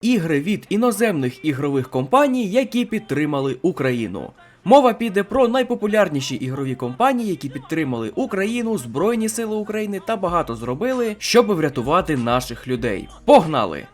ігри від іноземних ігрових компаній, які підтримали Україну. Мова піде про найпопулярніші ігрові компанії, які підтримали Україну, Збройні Сили України та багато зробили, щоб врятувати наших людей. Погнали!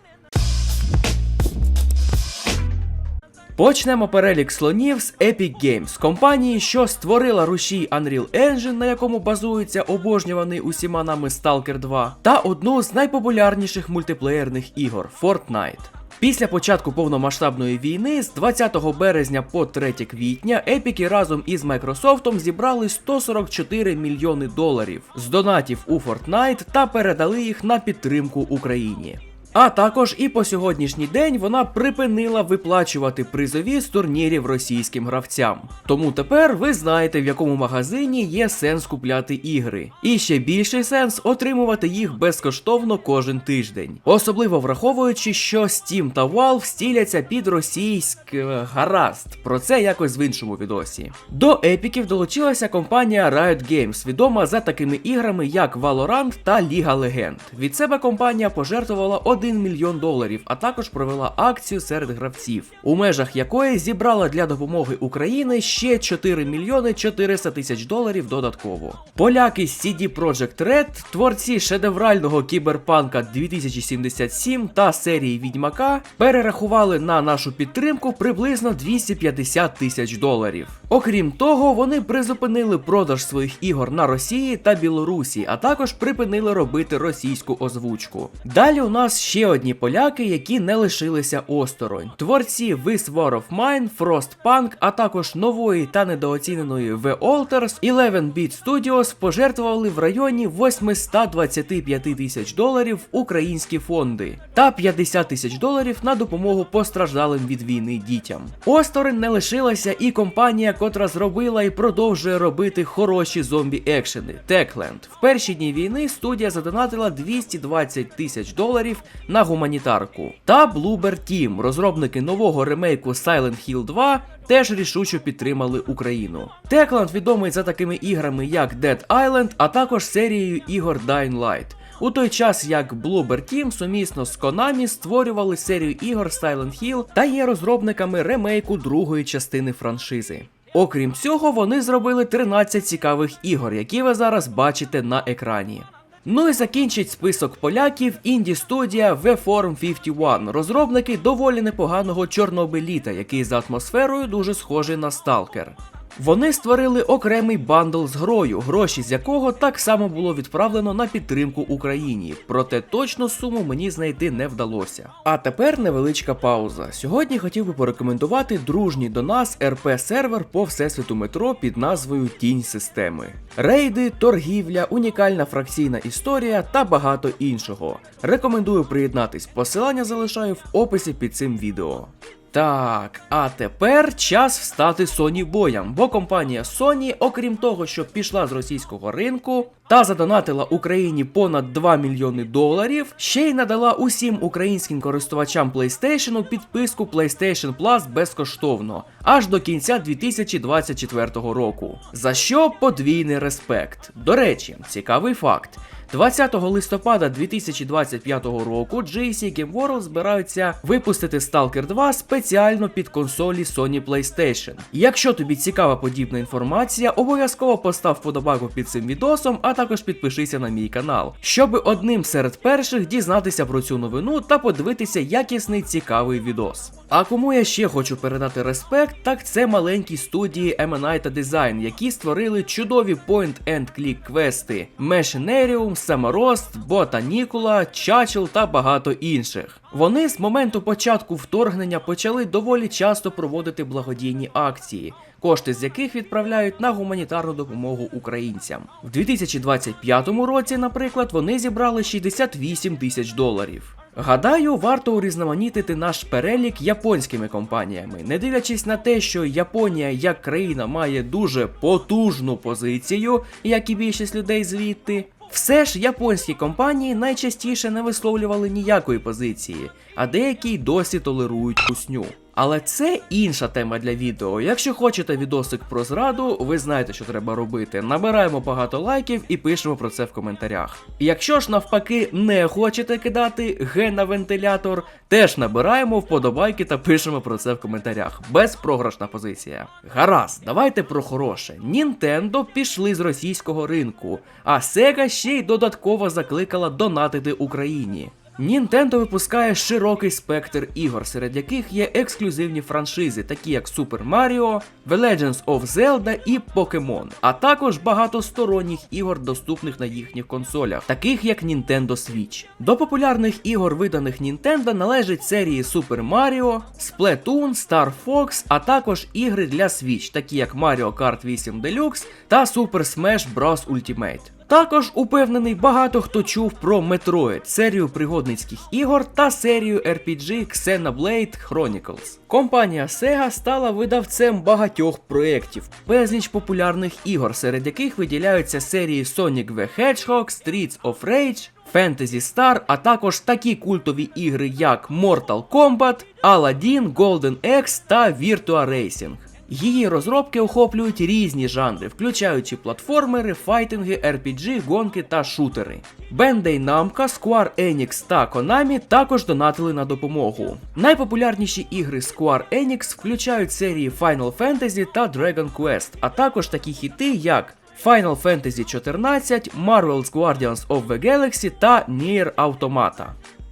Почнемо перелік слонів з Epic Games, компанії, що створила рушій Unreal Engine, на якому базується обожнюваний усіма нами Stalker 2, та одну з найпопулярніших мультиплеєрних ігор Fortnite. Після початку повномасштабної війни з 20 березня по 3 квітня епіки разом із Microsoft зібрали 144 мільйони доларів з донатів у Fortnite та передали їх на підтримку Україні. А також і по сьогоднішній день вона припинила виплачувати призові з турнірів російським гравцям. Тому тепер ви знаєте, в якому магазині є сенс купляти ігри. І ще більший сенс отримувати їх безкоштовно кожен тиждень. Особливо враховуючи, що Steam та Valve стіляться під російськ е, гаразд. Про це якось в іншому відосі. До епіків долучилася компанія Riot Games, відома за такими іграми, як Valorant та Ліга Легенд. Від себе компанія пожертвувала 1 мільйон доларів, а також провела акцію серед гравців, у межах якої зібрала для допомоги Україні ще 4 мільйони 400 тисяч доларів додатково. Поляки CD Projekt Red, творці шедеврального кіберпанка 2077 та серії Відьмака, перерахували на нашу підтримку приблизно 250 тисяч доларів. Окрім того, вони призупинили продаж своїх ігор на Росії та Білорусі, а також припинили робити російську озвучку. Далі у нас ще одні поляки, які не лишилися осторонь. Творці This War of Mine, Frostpunk, а також нової та недооціненої The Alters, 11-Bit Studios пожертвували в районі 825 тисяч доларів українські фонди та 50 тисяч доларів на допомогу постраждалим від війни дітям. Осторонь не лишилася і компанія, котра зробила і продовжує робити хороші зомбі-екшени Techland. В перші дні війни студія задонатила 220 тисяч доларів на гуманітарку. Та Bloober Team, розробники нового ремейку Silent Hill 2, теж рішуче підтримали Україну. Techland відомий за такими іграми, як Dead Island, а також серією ігор Dying Light. У той час як Bloober Team сумісно з Konami створювали серію ігор Silent Hill та є розробниками ремейку другої частини франшизи. Окрім цього, вони зробили 13 цікавих ігор, які ви зараз бачите на екрані. Ну і закінчить список поляків інді-студія V-Form 51, розробники доволі непоганого чорнобиліта, який за атмосферою дуже схожий на Сталкер. Вони створили окремий бандл з грою, гроші з якого так само було відправлено на підтримку Україні. Проте точну суму мені знайти не вдалося. А тепер невеличка пауза. Сьогодні хотів би порекомендувати дружній до нас РП сервер по всесвіту метро під назвою Тінь системи. Рейди, торгівля, унікальна фракційна історія та багато іншого. Рекомендую приєднатись. Посилання залишаю в описі під цим відео. Так, а тепер час встати Sony боям, бо компанія Sony, окрім того, що пішла з російського ринку та задонатила Україні понад 2 мільйони доларів, ще й надала усім українським користувачам PlayStation підписку PlayStation Plus безкоштовно аж до кінця 2024 року. За що подвійний респект. До речі, цікавий факт. 20 листопада 2025 року GSC Game World збираються випустити Stalker 2 спеціально під консолі Sony PlayStation. Якщо тобі цікава подібна інформація, обов'язково постав вподобайку під цим відосом, а також підпишися на мій канал, щоб одним серед перших дізнатися про цю новину та подивитися якісний цікавий відос. А кому я ще хочу передати респект, так це маленькі студії M&I та Design, які створили чудові point-and-click квести Machinarium, Саморост, Ботанікула, Чачел та багато інших. Вони з моменту початку вторгнення почали доволі часто проводити благодійні акції, кошти з яких відправляють на гуманітарну допомогу українцям. В 2025 році, наприклад, вони зібрали 68 тисяч доларів. Гадаю, варто урізноманітити наш перелік японськими компаніями, не дивлячись на те, що Японія як країна має дуже потужну позицію, як і більшість людей звідти. Все ж японські компанії найчастіше не висловлювали ніякої позиції, а деякі й досі толерують кусню. Але це інша тема для відео. Якщо хочете відосик про зраду, ви знаєте, що треба робити. Набираємо багато лайків і пишемо про це в коментарях. Якщо ж навпаки не хочете кидати ген на вентилятор, теж набираємо вподобайки та пишемо про це в коментарях. Безпрограшна позиція. Гаразд, давайте про хороше. Нінтендо пішли з російського ринку, а Sega ще й додатково закликала донатити Україні. Nintendo випускає широкий спектр ігор, серед яких є ексклюзивні франшизи, такі як Super Mario, The Legends of Zelda і Pokemon, а також багато сторонніх ігор, доступних на їхніх консолях, таких як Nintendo Switch. До популярних ігор, виданих Nintendo, належать серії Super Mario, Splatoon, Star Fox, а також ігри для Switch, такі як Mario Kart 8 Deluxe та Super Smash Bros. Ultimate. Також упевнений, багато хто чув про Metroid, серію пригодницьких ігор та серію RPG Xenoblade Chronicles. Компанія Sega стала видавцем багатьох проєктів, безліч популярних ігор, серед яких виділяються серії Sonic the Hedgehog, Streets of Rage, Fantasy Star, а також такі культові ігри, як Mortal Kombat, Aladdin, Golden Axe та Virtua Racing. Її розробки охоплюють різні жанри, включаючи платформери, файтинги, RPG, гонки та шутери. Bandai Namco, Square Enix та Konami також донатили на допомогу. Найпопулярніші ігри Square Enix включають серії Final Fantasy та Dragon Quest, а також такі хіти, як Final Fantasy 14, Marvel's Guardians of the Galaxy та Nier Automata.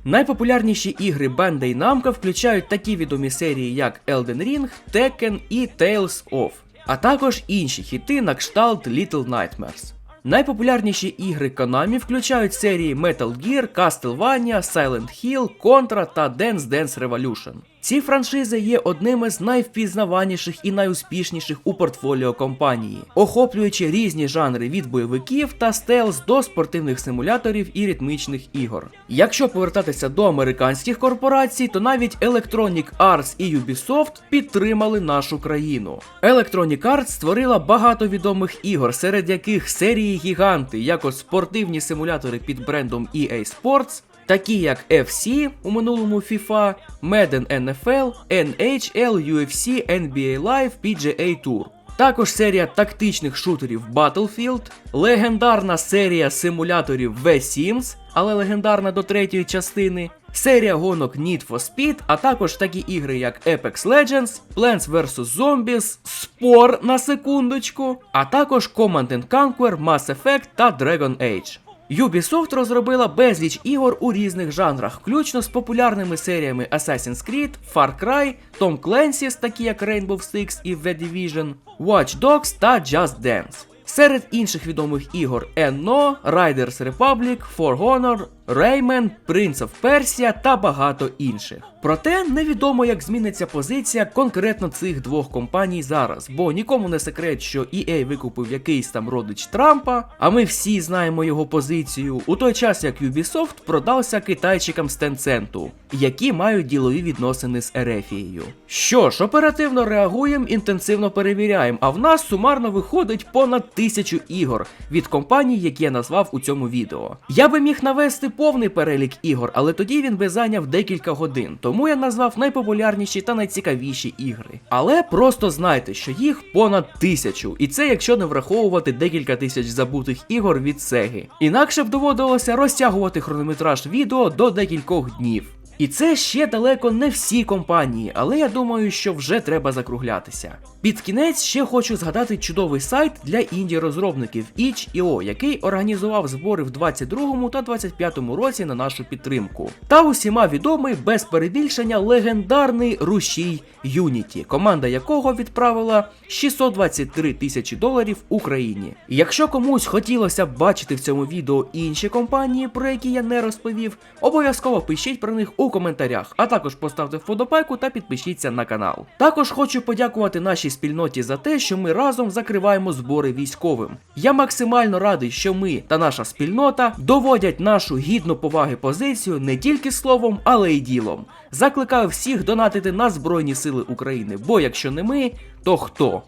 Найпопулярніші ігри Bandai Namco включають такі відомі серії, як Elden Ring, Tekken і Tales of, а також інші хіти на кшталт Little Nightmares. Найпопулярніші ігри Konami включають серії Metal Gear, Castlevania, Silent Hill, Contra та Dance Dance Revolution. Ці франшизи є одними з найвпізнаваніших і найуспішніших у портфоліо компанії, охоплюючи різні жанри від бойовиків та стелс до спортивних симуляторів і ритмічних ігор. Якщо повертатися до американських корпорацій, то навіть Electronic Arts і Ubisoft підтримали нашу країну. Electronic Arts створила багато відомих ігор, серед яких серії гіганти, як от спортивні симулятори під брендом EA Sports, такі як FC у минулому FIFA, Madden NFL, NHL, UFC, NBA Live, PGA Tour. Також серія тактичних шутерів Battlefield, легендарна серія симуляторів V-Sims, але легендарна до третьої частини, серія гонок Need for Speed, а також такі ігри, як Apex Legends, Plants vs. Zombies, Spore на секундочку, а також Command Conquer, Mass Effect та Dragon Age. Ubisoft розробила безліч ігор у різних жанрах, включно з популярними серіями Assassin's Creed, Far Cry, Tom Clancy's, такі як Rainbow Six і The Division, Watch Dogs та Just Dance. Серед інших відомих ігор Enno, Riders Republic, For Honor, Rayman, Prince of Persia та багато інших. Проте невідомо, як зміниться позиція конкретно цих двох компаній зараз, бо нікому не секрет, що EA викупив якийсь там родич Трампа, а ми всі знаємо його позицію, у той час як Ubisoft продався китайчикам з Tencent, які мають ділові відносини з Ерефією. Що ж, оперативно реагуємо, інтенсивно перевіряємо, а в нас сумарно виходить понад тисячу ігор від компаній, які я назвав у цьому відео. Я би міг навести повний перелік ігор, але тоді він би зайняв декілька годин, тому я назвав найпопулярніші та найцікавіші ігри. Але просто знайте, що їх понад тисячу, і це якщо не враховувати декілька тисяч забутих ігор від Сеги. Інакше б доводилося розтягувати хронометраж відео до декількох днів. І це ще далеко не всі компанії, але я думаю, що вже треба закруглятися. Під кінець ще хочу згадати чудовий сайт для інді розробників itch.io, який організував збори в 22 та 25 році на нашу підтримку. Та усіма відомий без перебільшення легендарний рушій Unity, команда якого відправила 623 тисячі доларів Україні. Якщо комусь хотілося б бачити в цьому відео інші компанії, про які я не розповів, обов'язково пишіть про них у коментарях, а також поставте вподобайку та підпишіться на канал. Також хочу подякувати нашій спільноті за те, що ми разом закриваємо збори військовим. Я максимально радий, що ми та наша спільнота доводять нашу гідну поваги позицію не тільки словом, але й ділом. Закликаю всіх донатити на Збройні Сили України, бо якщо не ми, то хто?